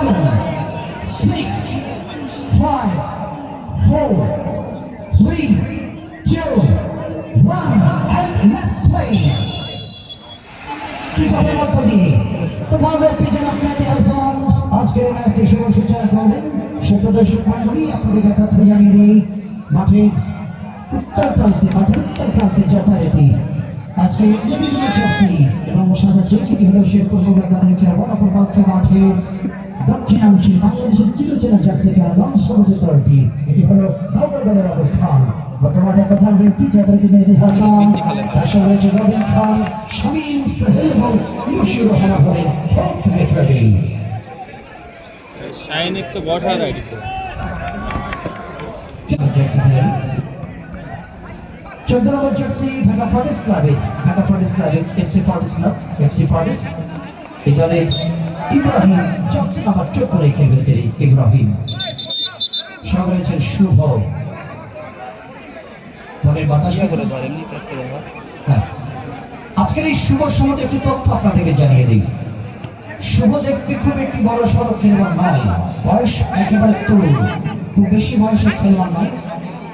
seven, six, five, four, three, two, one, and let's play. কীভাবে মত দিয়ে ব্যক্তি জনাব মেহেদি হাসান আজকের ম্যাচটি শুভ সূচনা করলেন সে প্রদর্শক মন্ডলী আপনাদের কথা জানিয়ে দিই মাঠের উত্তর প্রান্তে মাঠের উত্তর প্রান্তে যথারীতি আজকে এবং সাদা জেকেটি হল শেরপুর মহিলা খেলোয়াড় অপর পক্ষে মাঠের দক্ষিণাংশে বাংলাদেশের চিরচেনা জার্সি খেলা সমিতি দলটি এটি হলো নৌকা দলের অবস্থান। বর্তমানে প্রধান ব্যক্তি যথারীতি মেহেদি হাসান। তার সঙ্গে রয়েছে রবিন খান শামীম সাহেল এবং মুশিউর রহমান হলেন ফোর্থ রেফারি শাইনিক তো বসা রাইডিছে চোদ্দ নম্বর জার্সি ঢাকা ফরেস্ট ক্লাবে ঢাকা ফরেস্ট ক্লাবে FC forest club FC forest এই ইব্রাহিম জার্সি নাম্বার চোদ্দ রেখে বেতেরি ইব্রাহিম। সঙ্গে রয়েছেন শুভ। মনের বাতাসে করে ধর এমনি প্যাক করে ধর হ্যাঁ। আজকের এই শুভ সম্বন্ধে একটু তথ্য আপনাদেরকে জানিয়ে দিই। শুভ দেখতে খুব একটি বড় সড়ক খেলোয়াড় নয়। বয়স একেবারে তরুণ। খুব বেশি বয়সের খেলোয়াড় নয়।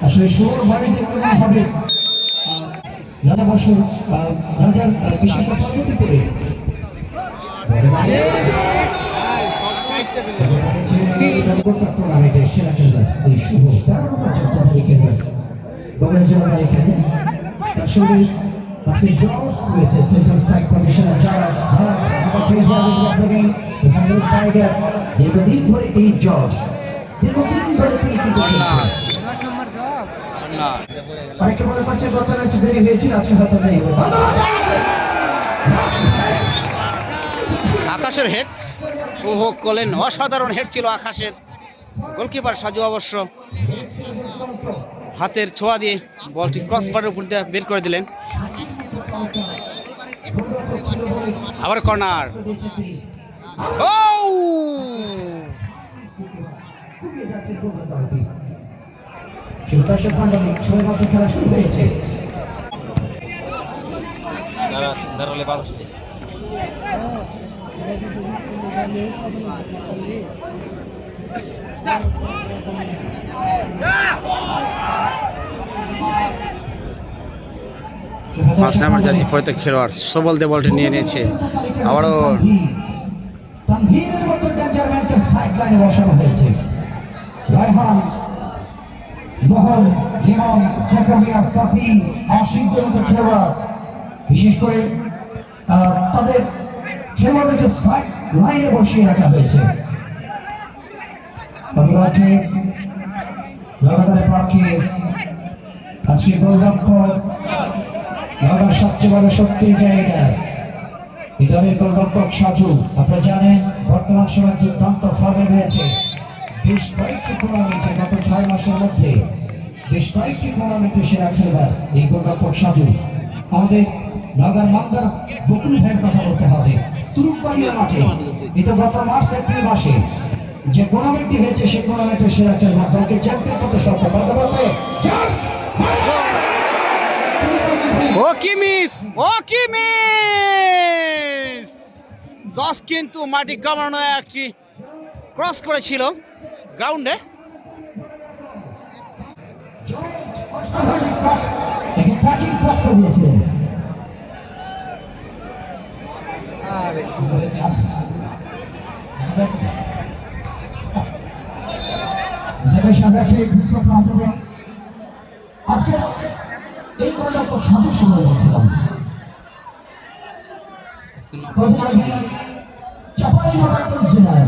আসলে শুভর বয়স দেখতে মনে হবে রাজা বছর রাজার বিশেষ করে দীর্ঘদিন ধরে এই জর্জ দীর্ঘদিন ধরে তিনি কিন্তু অনেকে মনে করছে গত ম্যাচে দেরি হয়েছিল আজকে হয়তো দেরি আকাশের হেড ওহো করলেন অসাধারণ হেড ছিল আকাশের। গোলকিপার সাজু অবশ্য হাতের ছোঁয়া দিয়ে বলটি ক্রস বারের উপর দিয়ে বের করে দিলেন। আবার কর্নার। ও বারোশো পাঁচ নাম্বার জার্সি পরিত খেলোয়াড় সবল দে বলটি নিয়ে নিয়েছে। আবারও বিশেষ করে তাদের সাইড লাইনে বসিয়ে রাখা হয়েছে। অবিবাহকে লাগাতারের পক্ষে আজকে গোলরক্ষক লাগার সবচেয়ে বড় শক্তির জায়গা। এই দলের গোলরক্ষক সাজু। আপনারা জানেন, বর্তমান সময় দুর্দান্ত ফর্মে রয়েছে। বেশ কয়েকটি টুর্নামেন্টে গত ছয় মাসের মধ্যে বেশ কয়েকটি টুর্নামেন্টে সেরা খেলোয়াড় এই গোলরক্ষক সাজু। আমাদের নগর মান্দার বকুল ভাইয়ের কথা বলতে হবে। তুরুকবাড়িয়া মাঠে। এটা গত মার্চ এপ্রিল মাসে। যে টুর্নামেন্টটি হয়েছে সেই টুর্নামেন্টের সেরা খেলোয়াড় দলকে চ্যাম্পিয়ন করতে সক্ষম। বলতে জস ও কি মিস? ও কি মিস? জস কিন্তু মাটি কামানো একটি ক্রস করেছিল গ্রাউন্ডে। ক্রস করে ফিরে বিশ্ব প্রান্তরে আজকে এই দলটা তো সাধু সময় বলছিলাম চাপাই জেলায়